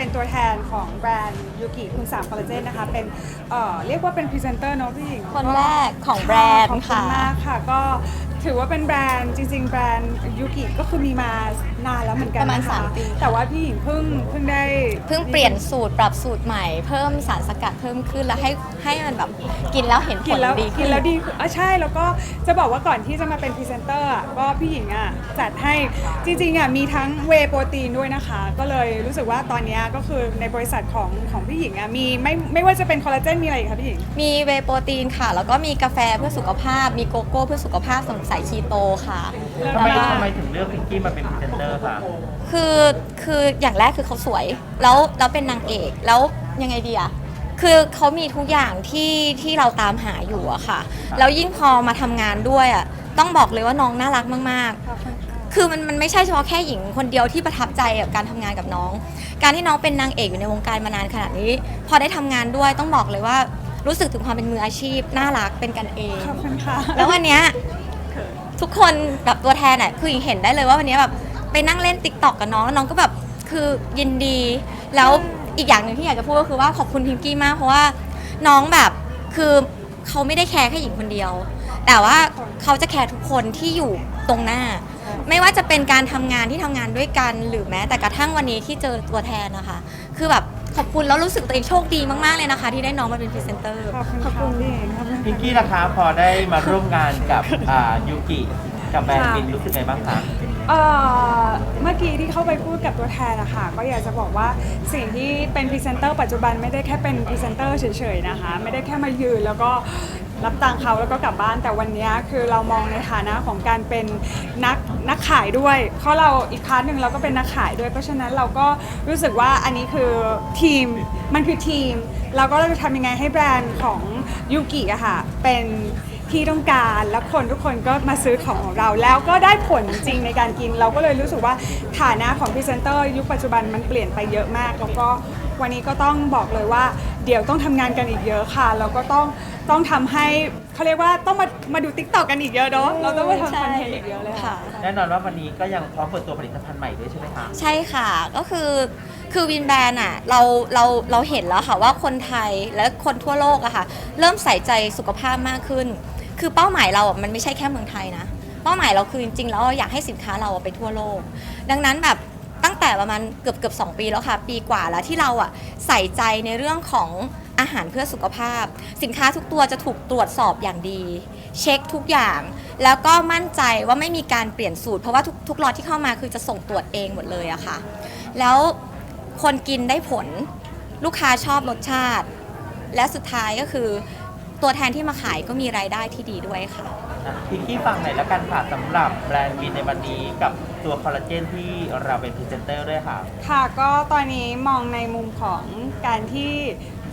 เป็นตัวแทนของแบรนด์ยูกิคุณสามคอลลาเจนนะคะ เป็นเอ่อเรียกว่าเป็นพรีเซนเตอร์เนาะพี่หญิงคนแรกของแบรนด์ขอบคุณมากค่ะ ก็ ถือว่าเป็นแบรนด์จริง ๆ แบรนด์ยูกิก็คือมีมานานแล้วเหมือนกันประมาณนคสามปี แต่ว่าพี่หญิงเพิ่งเพิ่งได้เพิ่งเปลี่ยนสูตรปรับสูตรใหม่ เพิ่มสารสกัดเพิ่มขึ้นแล้วให้ให้มันแบบกินแล้วเห็นผกินลแล้วดีกิขึ้นนแล้วดีขึ้นอะใช่แล้วก็จะบอกว่าก่อนที่จะมาเป็นพรีเซนเตอร์อะก็พี่หญิงอะจัดให้จริงๆอะมีทั้งเวโปรตีนด้วยนะคะ ก็เลยรู้สึกว่าตอนเนี้ยก็คือในบริษัทของของพี่หญิงอะมีไม่ไม่ว่าจะเป็นคอลลาเจนมีอะไรอีกคะพี่หญิง มีเวย์โปรตีนค่ะ แล้วก็มีกาแฟเพื่อสุขภาพ มีโกโก้เพื่อสุขภาพสำหรับสายคีโตค่ะแล้วทำไมก็ ทำไมถึงเลือกพิงกี้มาเป็นพรีเซนเตอร์คะคือคืออย่างแรกคือเขาสวยแล้วแล้วเป็นนางเอกแล้วยังไงดีอะคือเขามีทุกอย่างที่ที่เราตามหาอยู่อะค่ะแล้วยิ่งพอมาทำงานด้วยอะต้องบอกเลยว่าน้องน่ารักมากๆ คือมันมันไม่ใช่เฉพาะแค่หญิงคนเดียวที่ประทับใจกับการทำงานกับน้อง การที่น้องเป็นนางเอกอยู่ในวงการมานานขนาดนี้ พอได้ทำงานด้วยต้องบอกเลยว่ารู้สึกถึงความเป็นมืออาชีพน่ารักเป็นกันเอง ขอบคุณค่ะ แล้ววันเนี้ย ทุกคนแบบตัวแทนอะคือหญิงเห็นได้เลยว่าวันนี้แบบไปนั่งเล่นติ๊กต็อกกับน้องแล้วน้องก็แบบคือยินดี แล้วอีกอย่างหนึ่งที่อยากจะพูดก็คือว่าขอบคุณพิงกี้มากเพราะว่าน้องแบบคือเขาไม่ได้แคร์แค่หญิงคนเดียว แต่ว่าเขาจะแคร์ทุกคนที่อยู่ตรงหน้า ไม่ว่าจะเป็นการทำงานที่ทำงานด้วยกัน หรือแม้แต่กระทั่งวันนี้ที่เจอตัวแทนนะคะ คือแบบ ขอบคุณแล้วรู้สึกตัวเองโชคดีมาก ๆ เลยนะคะ ที่ได้น้องมาเป็นพรีเซนเตอร์ขอบคุณค่ะพี่หญิงขอบคุณพิงค่ะกี้ราคาพอได้มาร่วมงานกับอ่ายูกิกับแบรนด์บินรู้สึกไงบ้างคะ เอ่อเมื่อกี้ที่เข้าไปพูดกับตัวแทนนะคะก็อยากจะบอกว่าสิ่งที่เป็นพรีเซนเตอร์ปัจจุบันไม่ได้แค่เป็นพรีเซนเตอร์เฉยๆนะคะ ไม่ได้แค่มายืนแล้วก็ รับตังค์เขาแล้วก็กลับบ้าน แต่วันนี้คือเรามองในฐานะของการเป็นนักนักขายด้วย เพราะเราอีกพาร์ทหนึ่งเราก็เป็นนักขายด้วย เพราะฉะนั้นเราก็รู้สึกว่าอันนี้คือทีมมันคือทีม เราก็เราจะทำยังไงให้แบรนด์ของยูกิอะค่ะเป็นที่ต้องการแล้วคนทุกคนก็มาซื้อของของเรา แล้วก็ได้ผลจริงในการกิน เราก็เลยรู้สึกว่าฐานะของพรีเซนเตอร์ยุคปัจจุบันมันเปลี่ยนไปเยอะมาก แล้วก็วันนี้ก็ต้องบอกเลยว่า เดี๋ยวต้องทำงานกันอีกเยอะค่ะแล้วก็ต้อง ต้องทำให้เขาเรียกว่าต้องมามาดูติ๊กต็อกกันอีกเยอะเนาะเราต้องมาทำคอนเทนต์อีกเยอะเลยค่ะ แน่นอนว่าวันนี้ก็ยังพร้อมเปิดตัวผลิตภัณฑ์ใหม่ด้วยใช่ไหมคะ ใช่ค่ะก็คือคือวินแบรนด์อะเราเราเราเห็นแล้วค่ะว่าคนไทยและคนทั่วโลกอะค่ะ เริ่มใส่ใจสุขภาพมากขึ้น คือเป้าหมายเราอะมันไม่ใช่แค่เมืองไทยนะเป้าหมายเราคือจริงๆแล้วเราอยากให้สินค้าเราอะไปทั่วโลก ดังนั้นแบบตั้งแต่ประมาณเกือบเกือบสปีแล้วค่ะ ปีกว่าแล้วที่เราอะใส่ใจในเรื่องของ อาหารเพื่อสุขภาพ สินค้าทุกตัวจะถูกตรวจสอบอย่างดี เช็คทุกอย่าง แล้วก็มั่นใจว่าไม่มีการเปลี่ยนสูตร เพราะว่าทุกทุกล็อตที่เข้ามาคือจะส่งตรวจเองหมดเลยอะค่ะ แล้วคนกินได้ผลลูกค้าชอบรสชาติ และสุดท้ายก็คือตัวแทนที่มาขายก็มีรายได้ที่ดีด้วยค่ะอะพิงกี้ฟังหน่อยแล้วกันค่ะสำหรับแบรนด์บินในวันนี้กับตัวคอลลาเจนที่เราเป็นพรีเซนเตอร์ด้วยค่ะ ค่ะก็ตอนนี้มองในมุมของการที่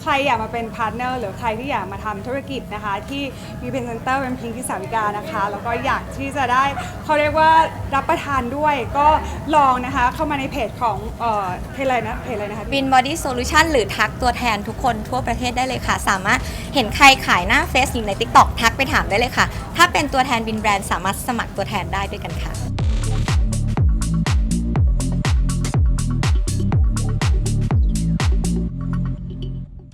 ใครอยากมาเป็นพาร์ทเนอร์หรือใครที่อยากมาทำธุรกิจนะคะ ที่มีเป็นเซนเตอร์เป็นพิงคิสาวิกานะคะ แล้วก็อยากที่จะได้เขาเรียกว่ารับประทานด้วยก็ลองนะคะเข้ามาในเพจของเอ่อเพจอะไรนะเพจอะไรนะคะวินบอดี้โซลูชันหรือทักตัวแทนทุกคนทั่วประเทศได้เลยค่ะ สามารถเห็นใครขายหน้าเฟซหรือใน TikTok ทักไปถามได้เลยค่ะ ถ้าเป็นตัวแทนวินแบรนด์สามารถสมัครตัวแทนได้ด้วยกันค่ะ